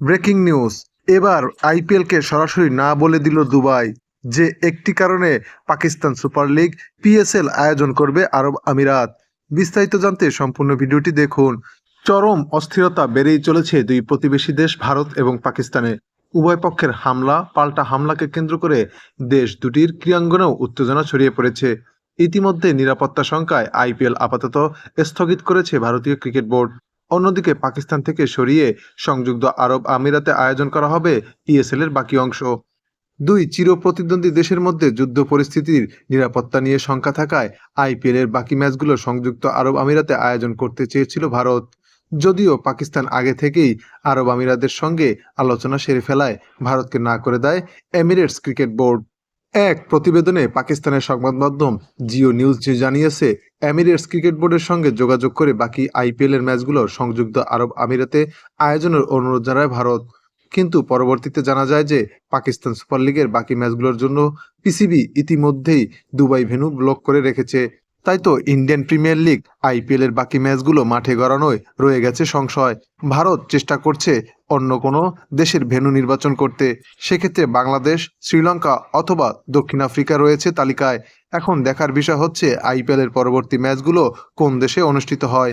Breaking news. এবার আইপিএলকে সরাসরি না বলে দিল দুবাই, যে একটি কারণে পাকিস্তান সুপার লিগ পিএসএল আয়োজন করবে আরব আমিরাত। বিস্তারিত জানতে সম্পূর্ণ ভিডিওটি দেখুন। চরম অস্থিরতা বেড়েই চলেছে দুই প্রতিবেশী দেশ ভারত এবং পাকিস্তানে। উভয় পক্ষের হামলা, পাল্টা হামলাকে কেন্দ্র করে দেশ দুটির ক্রীড়াঙ্গনেও উত্তেজনা ছড়িয়ে পড়েছে। ইতিমধ্যে নিরাপত্তা শঙ্কায় আইপিএল আপাতত স্থগিত করেছে ভারতীয় ক্রিকেট বোর্ড। অন্যদিকে পাকিস্তান থেকে সরিয়ে সংযুক্ত আরব আমিরাতে আয়োজন করা হবে পিএসএল এর বাকি অংশ। দুই চির প্রতিদ্বন্দ্বী দেশের মধ্যে যুদ্ধ পরিস্থিতির নিরাপত্তা নিয়ে শঙ্কা থাকায় আইপিএল এর বাকি ম্যাচগুলো সংযুক্ত আরব আমিরাতে আয়োজন করতে চেয়েছিল ভারত। যদিও পাকিস্তান আগে থেকেই আরব আমিরাতের সঙ্গে আলোচনা সেরে ফেলায়, ভারতকে না করে দেয় এমিরেটস ক্রিকেট বোর্ড। এক প্রতিবেদনে পাকিস্তানের সংবাদ মাধ্যম জিও নিউজ জানিয়েছে, এমিরেটস ক্রিকেট বোর্ডের সঙ্গে যোগাযোগ করে বাকি আইপিএল এর ম্যাচগুলো সংযুক্ত আরব আমিরাতে আয়োজনের অনুরোধ জানায় ভারত। কিন্তু পরবর্তীতে জানা যায় যে, পাকিস্তান সুপার লিগের বাকি ম্যাচগুলোর জন্য পিসিবি ইতিমধ্যেই দুবাই ভেন্যু ব্লক করে রেখেছে। তাই তো ইন্ডিয়ান প্রিমিয়ার লিগ, আইপিএল এর বাকি ম্যাচগুলো মাঠে গড়ানোয় রয়ে গেছে সংশয়। ভারত চেষ্টা করছে অন্য কোনো দেশের ভেন্যু নির্বাচন করতে। সেক্ষেত্রে বাংলাদেশ, শ্রীলঙ্কা অথবা দক্ষিণ আফ্রিকা রয়েছে তালিকায়। এখন দেখার বিষয় হচ্ছে আইপিএল এর পরবর্তী ম্যাচগুলো কোন দেশে অনুষ্ঠিত হয়।